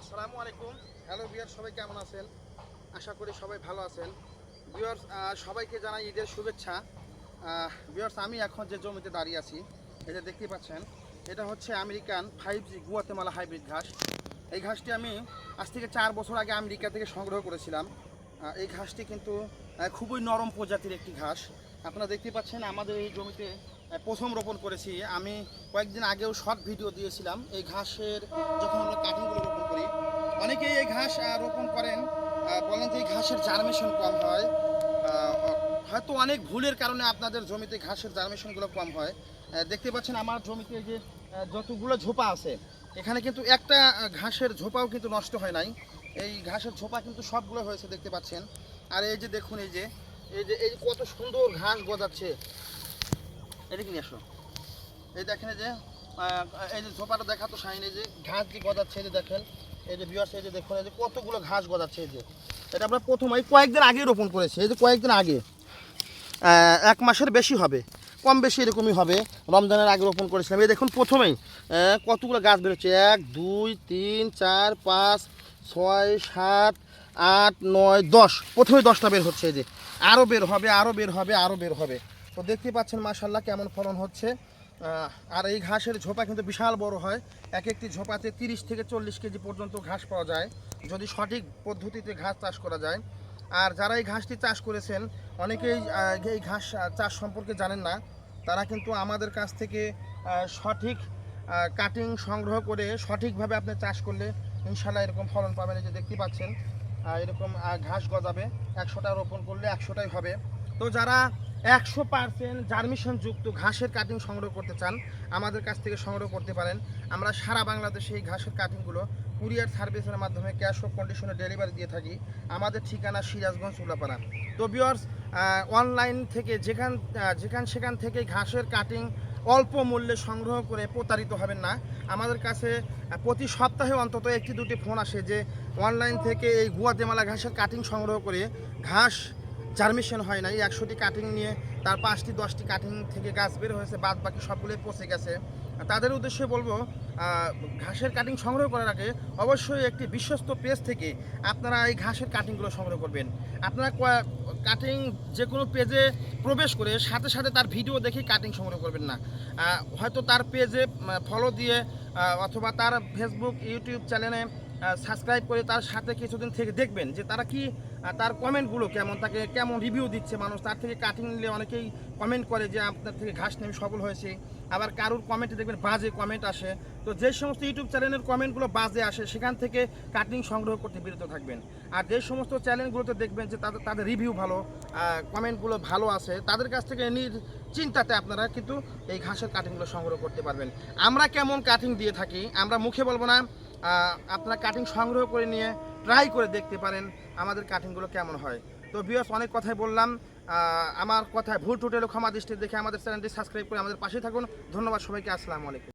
আসসালামু আলাইকুম। হ্যালো বিয়ার সবাই কেমন আছেন? আশা করি সবাই ভালো আছেন। বিয়ার্স সবাইকে জানাই ঈদের শুভেচ্ছা। বিয়ার্স আমি এখন যে জমিতে দাঁড়িয়ে আছি এটা দেখতেই পাচ্ছেন, এটা হচ্ছে American five G Guatemala hybrid ঘাস। এই ঘাসটি আমি আজ থেকে চার বছর আগে আমেরিকা থেকে সংগ্রহ করেছিলাম। এই ঘাসটি কিন্তু খুবই নরম প্রজাতির একটি ঘাস। আপনারা দেখতে পাচ্ছেন, আমাদের এই জমিতে প্রথম রোপণ করেছি। আমি কয়েকদিন আগেও শর্ট ভিডিও দিয়েছিলাম। এই ঘাসের যখন আমরা কাটিংগুলো রোপণ করি, অনেকেই এই ঘাস রোপণ করেন বলেন যে এই ঘাসের জার্মেশন কম হয়। হয়তো অনেক ভুলের কারণে আপনাদের জমিতে ঘাসের জার্মেশনগুলো কম হয়। দেখতে পাচ্ছেন আমার জমিতে যে যতগুলো ঝোপা আছে, এখানে কিন্তু একটা ঘাসের ঝোপাও কিন্তু নষ্ট হয় নাই। এই ঘাসের ঝোপা কিন্তু সবগুলো হয়েছে দেখতে পাচ্ছেন। আর এই যে দেখুন, এই যে এই যে, এই কত সুন্দর ঘাস গজাচ্ছে। এদিকে নিয়ে আসো। এই দেখেন যে এই যে ঝোপাটা দেখা তো এই যে ঘাস যে গজাচ্ছে যে দেখেন, এই যে বিয়ার্স এই যে দেখুন, এই যে কতগুলো ঘাস গজাচ্ছে, এই যে। এটা আমরা প্রথম এই কয়েকদিন আগে রোপণ করেছি, এই যে কয়েকদিন আগে। এক মাসের বেশি হবে, কম বেশি এরকমই হবে। রমজানের আগে রোপণ করেছিলাম। এই দেখুন প্রথমেই কতগুলো গাছ বেরোচ্ছে। এক, দুই, তিন, চার, পাঁচ, ছয়, সাত, আট, নয়, দশ। প্রথমে দশটা বের হচ্ছে, এই যে। আরও বের হবে আরও বের হবে আরও বের হবে। তো দেখতে পাচ্ছেন মাশাল্লাহ কেমন ফলন হচ্ছে। আর এই ঘাসের ঝোপা কিন্তু বিশাল বড় হয়। এক একটি ঝোপাতে তিরিশ থেকে চল্লিশ কেজি পর্যন্ত ঘাস পাওয়া যায়, যদি সঠিক পদ্ধতিতে ঘাস চাষ করা যায়। আর যারা এই ঘাসটি চাষ করেছেন, অনেকেই এই ঘাস চাষ সম্পর্কে জানেন না। তারা কিন্তু আমাদের কাছ থেকে সঠিক কাটিং সংগ্রহ করে সঠিকভাবে আপনি চাষ করলে ইনশাল্লাহ এরকম ফলন পাবেন। এই যে দেখতে পাচ্ছেন এরকম ঘাস গজাবে। একশোটা রোপণ করলে একশোটাই হবে। তো যারা একশো পার্সেন্ট জার্মিশন যুক্ত ঘাসের কাটিং সংগ্রহ করতে চান, আমাদের কাছ থেকে সংগ্রহ করতে পারেন। আমরা সারা বাংলাদেশে এই ঘাসের কাটিংগুলো কুরিয়ার সার্ভিসের মাধ্যমে ক্যাশ অফ কন্ডিশনে ডেলিভারি দিয়ে থাকি। আমাদের ঠিকানা সিরাজগঞ্জ উল্লাপাড়া তো বিয়ার্স অনলাইন থেকে যেখান যেখান সেখান থেকে ঘাসের কাটিং অল্প মূল্যে সংগ্রহ করে প্রতারিত হবেন না। আমাদের কাছে প্রতি সপ্তাহে অন্তত একটি দুটি ফোন আসে যে অনলাইন থেকে এই গুয়াতেমালা ঘাসের কাটিং সংগ্রহ করে ঘাস জার্মিশন হয় না এই একশোটি কাটিং নিয়ে, তার পাঁচটি, দশটি কাটিং থেকে গাছ বের হয়েছে বাদ বাকি সবগুলোই পচে গেছে। তাদের উদ্দেশ্যে বলব ঘাসের কাটিং সংগ্রহ করার আগে অবশ্যই একটি বিশ্বস্ত পেজ থেকে আপনারা এই ঘাসের কাটিংগুলো সংগ্রহ করবেন। আপনারা কাটিং যে কোনো পেজে প্রবেশ করে সাথে সাথে তার ভিডিও দেখে কাটিং সংগ্রহ করবেন না। হয়তো তার পেজে ফলো দিয়ে অথবা তার ফেসবুক ইউটিউব চ্যানেলে সাবস্ক্রাইব করে তার সাথে কিছুদিন থেকে দেখবেন যে তারা কি তার কমেন্টগুলো কেমন, তাকে কেমন রিভিউ দিচ্ছে মানুষ, তার থেকে কাটিং নিলে অনেকেই কমেন্ট করে যে আপনার থেকে ঘাস নেমে সফল হয়েছে। আবার কারুর কমেন্টে দেখবেন বাজে কমেন্ট আসে। তো যে সমস্ত ইউটিউব চ্যানেলের কমেন্টগুলো বাজে আসে, সেখান থেকে কাটিং সংগ্রহ করতে বিরত থাকবেন। আর যে সমস্ত চ্যানেলগুলোতে দেখবেন যে তাদের তাদের রিভিউ ভালো কমেন্টগুলো ভালো আছে তাদের কাছ থেকে নির চিন্তাতে আপনারা কিন্তু এই ঘাসের কাটিংগুলো সংগ্রহ করতে পারবেন। আমরা কেমন কাটিং দিয়ে থাকি, আমরা মুখে বলব না আপনারা কাটিং সংগ্রহ করে নিয়ে ট্রাই করে দেখতে পারেন আমাদের কাটিংগুলো কেমন হয়। তো বিয়স অনেক কথাই বললাম। আমার কথায় ভুল টুটেলো ক্ষমা দৃষ্টি দেখে আমাদের চ্যানেলটি সাবস্ক্রাইব করে আমাদের পাশে থাকুন। ধন্যবাদ সবাইকে, আসসালামু আলাইকুম।